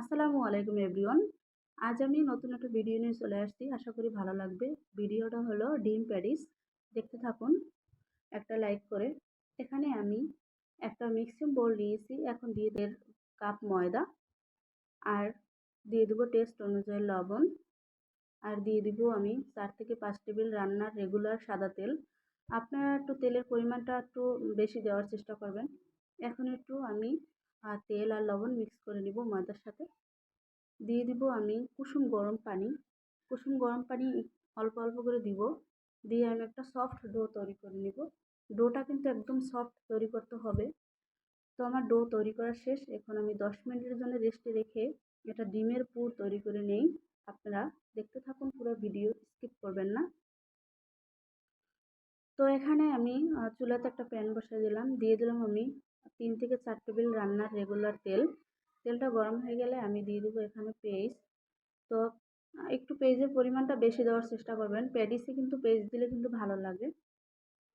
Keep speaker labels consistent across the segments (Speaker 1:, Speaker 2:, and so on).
Speaker 1: আসসালামু আলাইকুম এভরিওয়ান। আজ আমি নতুন একটা ভিডিও নিয়ে চলে আসছি। আশা করি ভালো লাগবে। ভিডিওটা হলো ডিম প্যারিস দেখতে থাকুন। একটা লাইক করে। এখানে আমি একটা মিক্সিং বোল নিয়েছি। এখন দিয়ে দেড় কাপ ময়দা আর দিয়ে দেবো টেস্ট অনুযায়ী লবণ। আর দিয়ে দিব আমি চার থেকে পাঁচ টেবিল রান্নার রেগুলার সাদা তেল। আপনারা একটু তেলের পরিমাণটা একটু বেশি দেওয়ার চেষ্টা করবেন। এখন একটু আমি আর তেল আর লবণ মিক্স করে নিব ময়দার সাথে। দিয়ে দিব আমি কুসুম গরম পানি। কুসুম গরম পানি অল্প অল্প করে দিব। দিয়ে আমি একটা সফট ডো তৈরি করে নিব। ডোটা কিন্তু একদম সফট তৈরি করতে হবে। তো আমার ডো তৈরি করা শেষ। এখন আমি দশ মিনিটের জন্য রেস্টে রেখে এটা ডিমের পুর তৈরি করে নেই। আপনারা দেখতে থাকুন, পুরো ভিডিও স্কিপ করবেন না। তো এখানে আমি চুলাতে একটা প্যান বসিয়ে দিলাম। দিয়ে দিলাম আমি তিন থেকে চার টেবিল রান্নার রেগুলার তেল। তেলটা গরম হয়ে গেলে আমি দিয়ে দেবো এখানে পেস্ট তো, একটু পেঁয়াজের পরিমাণটা বেশি দেওয়ার চেষ্টা করবেন। প্যাডিসে কিন্তু পেস্ট দিলে কিন্তু ভালো লাগে।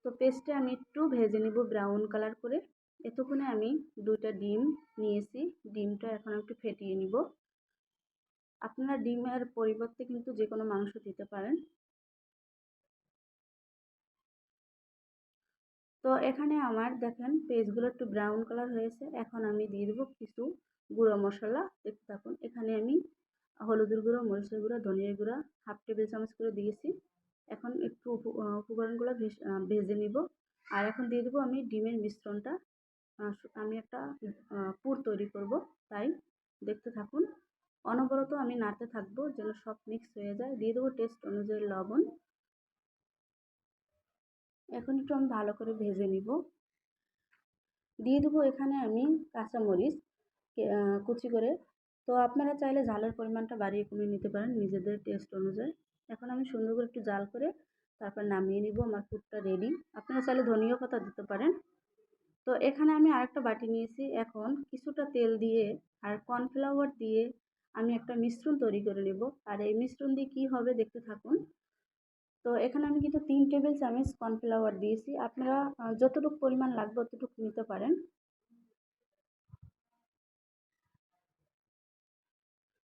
Speaker 1: তো পেস্টে আমি একটু ভেজে নিব ব্রাউন কালার করে। এতক্ষণে আমি দুইটা ডিম নিয়েছি। ডিমটা এখন একটু ফেটিয়ে নিব। আপনারা ডিমের পরিবর্তে কিন্তু যে কোনো মাংস দিতে পারেন। তো এখানে আমার দেখেন পেজগুলো একটু ব্রাউন কালার হয়েছে। এখন আমি দিয়ে দেবো কিছু গুঁড়ো মশলা। দেখতে থাকুন, এখানে আমি হলুদের গুঁড়ো, মরিচের গুঁড়ো, ধনিয়ার গুঁড়ো হাফ টেবিল চামচ করে দিয়েছি। এখন একটু উপকরণগুলো ভেজে নিব। আর এখন দিয়ে দেবো আমি ডিমের মিশ্রণটা। আমি একটা পুর তৈরি করব। তাই দেখতে থাকুন। অনবরত আমি নাড়তে থাকব যেন সব মিক্স হয়ে যায়। দিয়ে দেবো টেস্ট অনুযায়ী লবণ। এখন একটু আমি ভালো করে ভেজে নিব। দিয়ে দেবো এখানে আমি কাঁচামরিচ কুচি করে। তো আপনারা চাইলে ঝালের পরিমাণটা বাড়িয়ে কমিয়ে নিতে পারেন নিজেদের টেস্ট অনুযায়ী। এখন আমি সুন্দর করে একটু জাল করে তারপর নামিয়ে নিব, আমার ফুডটা রেডি আপনারা চাইলে ধনিয়া পাতা দিতে পারেন। তো এখানে আমি আরেকটা বাটি নিয়েছি। এখন কিছুটা তেল দিয়ে আর কর্নফ্লাওয়ার দিয়ে আমি একটা মিশ্রণ তৈরি করে নেব। আর এই মিশ্রণ দিয়ে কী হবে দেখতে থাকুন। তো এখানে আমি কিন্তু তিন টেবিল চামচ কর্নফ্লাওয়ার দিয়েছি। আপনারা যতটুকু পরিমাণ লাগবে ততটুকু নিতে পারেন।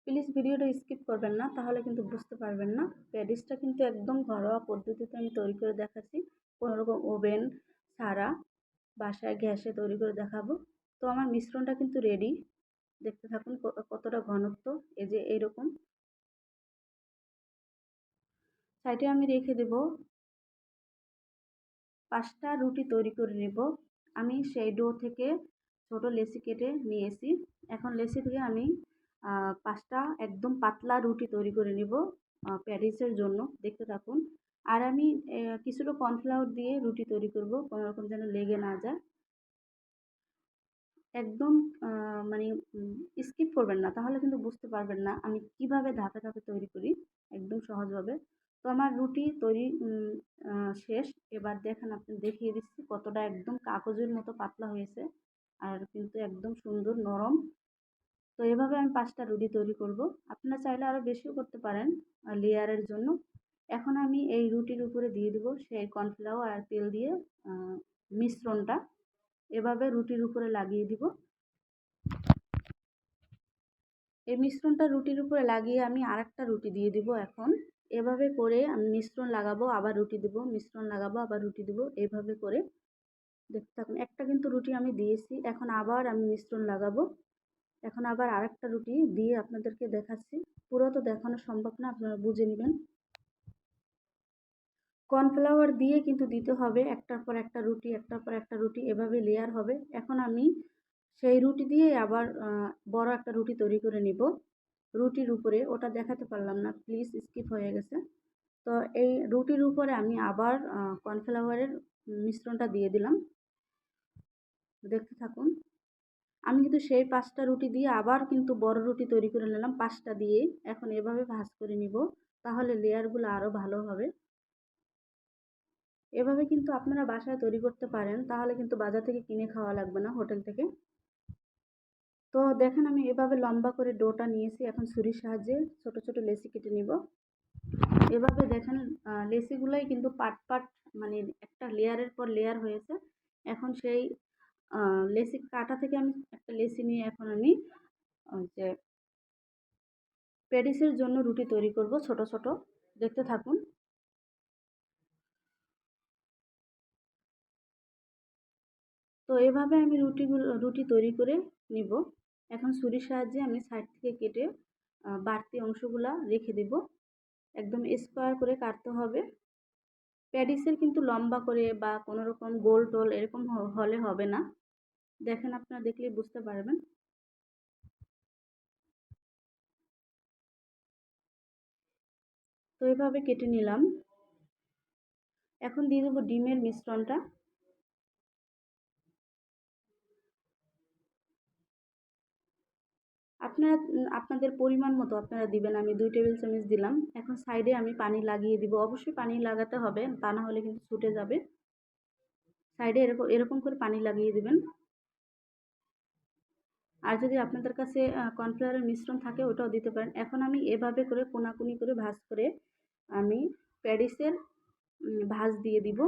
Speaker 1: প্লিজ ভিডিওটা স্কিপ করবেন না, তাহলে কিন্তু বুঝতে পারবেন না। প্যাডিসটা কিন্তু একদম ঘরোয়া পদ্ধতিতে আমি তৈরি করে দেখাচ্ছি। কোনোরকম ওভেন ছাড়া বাসায় গ্যাসে তৈরি করে দেখাবো। তো আমার মিশ্রণটা কিন্তু রেডি। দেখতে থাকুন কতটা ঘনত্ব, এই যে এইরকম। সাইডে আমি রেখে দেব। পাঁচটা রুটি তৈরি করে নেব। আমি সেই ডো থেকে ছোট লেসি কেটে নিয়েছি। এখন লেসি থেকে আমি পাঁচটা একদম পাতলা রুটি তৈরি করে নেব প্যারিসের জন্য। দেখতে থাকুন। আর আমি কিছুটা কর্নফ্লাওয়ার দিয়ে রুটি তৈরি করব, কোনো রকম যেন লেগে না যায়। একদম মানে স্কিপ করবেন না। তাহলে কিন্তু বুঝতে পারবেন না আমি কীভাবে ধাপে ধাপে তৈরি করি। একদম সহজভাবে। তো আমার রুটি তৈরি শেষ। এবার দেখেন আপনি, দেখিয়ে দিচ্ছি কতটা একদম কাগজের মতো পাতলা হয়েছে। আর কিন্তু একদম সুন্দর নরম। তো এভাবে আমি পাঁচটা রুটি তৈরি করব। আপনারা চাইলে আরও বেশিও করতে পারেন লেয়ারের জন্য। এখন আমি এই রুটির উপরে দিয়ে দেবো সেই কর্নফ্লাওয়ার আর তেল দিয়ে মিশ্রণটা। এভাবে রুটির উপরে লাগিয়ে দিব। এই মিশ্রণটা রুটির উপরে লাগিয়ে আমি আরেকটা রুটি দিয়ে দিব এখন। এভাবে করে আমি মিশ্রণ লাগাবো, আবার রুটি দেবো, মিশ্রণ লাগাবো, আবার রুটি দেবো এইভাবে করে। দেখতে থাকুন, একটা কিন্তু রুটি আমি দিয়েছি, এখন আবার আমি মিশ্রণ লাগাবো। এখন আবার আরেকটা রুটি দিয়ে আপনাদেরকে দেখাচ্ছি। পুরো তো দেখানো সম্ভব না, আপনারা বুঝে নেবেন। কর্নফ্লাওয়ার দিয়ে কিন্তু দিতে হবে, একটার পর একটা রুটি, একটার পর একটা রুটি, এভাবে লেয়ার হবে। এখন আমি সেই রুটি দিয়ে আবার বড় একটা রুটি তৈরি করে নিব। রুটির উপরে, ওটা দেখাতে পারলাম না প্লিজ স্কিপ হয়ে গেছে। তো এই রুটির উপরে আমি আবার কর্নফ্লাওয়ারের মিশ্রণটা দিয়ে দিলাম। দেখতে থাকুন। আমি কিন্তু সেই পাঁচটা রুটি দিয়ে আবার কিন্তু বড় রুটি তৈরি করে নিলাম, পাঁচটা দিয়ে। এখন এভাবে ভাজ করে নিব, তাহলে লেয়ারগুলো আরও ভালো হবে। এভাবে কিন্তু আপনারা বাসায় তৈরি করতে পারেন, তাহলে কিন্তু বাজার থেকে কিনে খাওয়া লাগবে না হোটেল থেকে। তো দেখেন আমি এভাবে লম্বা করে ডোটা নিয়েছি এখন ছুরির সাহায্যে, ছোট ছোট লেসি কেটে নিব। এভাবে দেখেন লেসিগুলোই কিন্তু পাট পাট মানে একটা লেয়ারের পর লেয়ার হয়েছে। এখন সেই লেসি কাটা থেকে আমি একটা লেসি নিয়ে এখন আমি যে প্যাডিসের জন্য রুটি তৈরি করব ছোট ছোট। দেখতে থাকুন। তো এভাবে আমি রুটিগুলো, রুটি তৈরি করে নিব। এখন ছুরির সাহায্যে আমি সাইড থেকে কেটে বাড়তি অংশগুলা রেখে দেব। একদম স্কোয়ার করে কাটতে হবে। প্যাডিসের কিন্তু লম্বা করে বা কোনো রকম গোল টোল এরকম হলে হবে না। দেখেন আপনারা দেখলেই বুঝতে পারবেন। তো এভাবে কেটে নিলাম। এখন দিয়ে দেবো ডিমের মিশ্রণটা। আপনারা, আপনাদের পরিমাণ মতো আপনারা দিবেন। আমি দুই টেবিল চামচ দিলাম। এখন সাইডে আমি পানি লাগিয়ে দিব। অবশ্যই পানি লাগাতে হবে, তা না হলে কিন্তু ছুটে যাবে। সাইডে এরকম এরকম করে পানি লাগিয়ে দিবেন। আর যদি আপনাদের কাছে কর্নফ্লাওয়ারের মিশ্রণ থাকে, ওটাও দিতে পারেন। এখন আমি এভাবে করে কোনাকুনি করে ভাজ করে আমি প্যারিসের ভাজ দিয়ে দিব।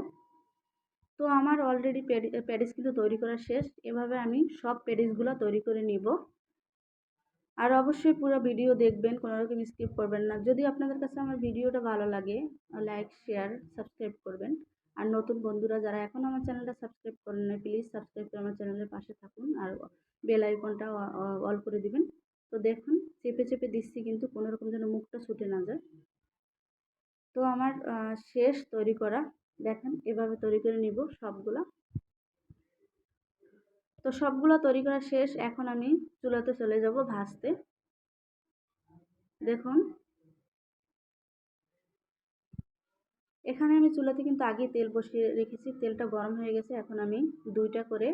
Speaker 1: তো আমার অলরেডি প্যারিস কিন্তু তৈরি করা শেষ। এভাবে আমি সব প্যারিসগুলো তৈরি করে নিব। আর অবশ্যই পুরো ভিডিও দেখবেন, কোনো রকম স্কিপ করবেন না। যদি আপনাদের কাছে আমার ভিডিওটা ভালো লাগে লাইক শেয়ার সাবস্ক্রাইব করবেন। আর নতুন বন্ধুরা যারা এখনও আমার চ্যানেলটা সাবস্ক্রাইব করেন না প্লিজ সাবস্ক্রাইব করে আমার চ্যানেলের পাশে থাকুন আর বেল আইকনটা অল করে দিবেন। তো দেখুন, চেপে চেপে দিচ্ছি কিন্তু কোনো রকম যেন মুখটা ছুটে না যায়। তো আমার শেষ তৈরি করা, দেখেন, এভাবে তৈরি করে নিব সবগুলা। তো সবগুলো তৈরি করা শেষ, এখন আমি চুলাতে চলে যাব ভাজতে। দেখুন। এখানে আমি চুলাতে কিন্তু আগে তেল বসিয়ে রেখেছি, তেলটা গরম হয়ে গেছে, এখন আমি দুইটা করে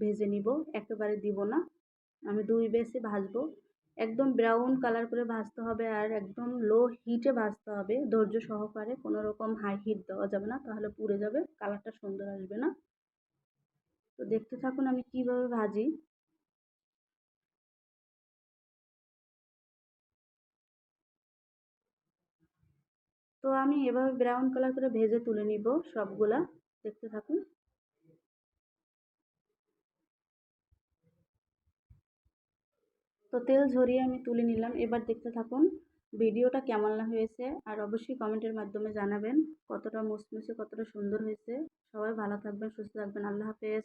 Speaker 1: ভেজে নিব, একেবারে দিব না। আমি দুই বেশি ভাজবো। একদম ব্রাউন কালার করে ভাজতে হবে আর একদম লো হিটে ভাজতে হবে। ধৈর্য সহকারে কোনো রকম হাই হিট দেওয়া যাবে না, তাহলে পুড়ে যাবে কালারটা সুন্দর আসবে না। তো দেখতে থাকুন আমি কীভাবে ভাজি। তো আমি এভাবে ব্রাউন কালার করে ভেজে তুলে নিব সবগুলা, দেখতে থাকুন। তো তেল ঝরিয়ে আমি তুলে নিলাম, এবার দেখতে থাকুন ভিডিওটা কেমন না হয়েছে, আর অবশ্যই কমেন্টের মাধ্যমে জানাবেন কতটা মুসমুসে কতটা সুন্দর হয়েছে। সবাই ভালো থাকবেন, সুস্থ থাকবেন, আল্লাহ হাফেজ।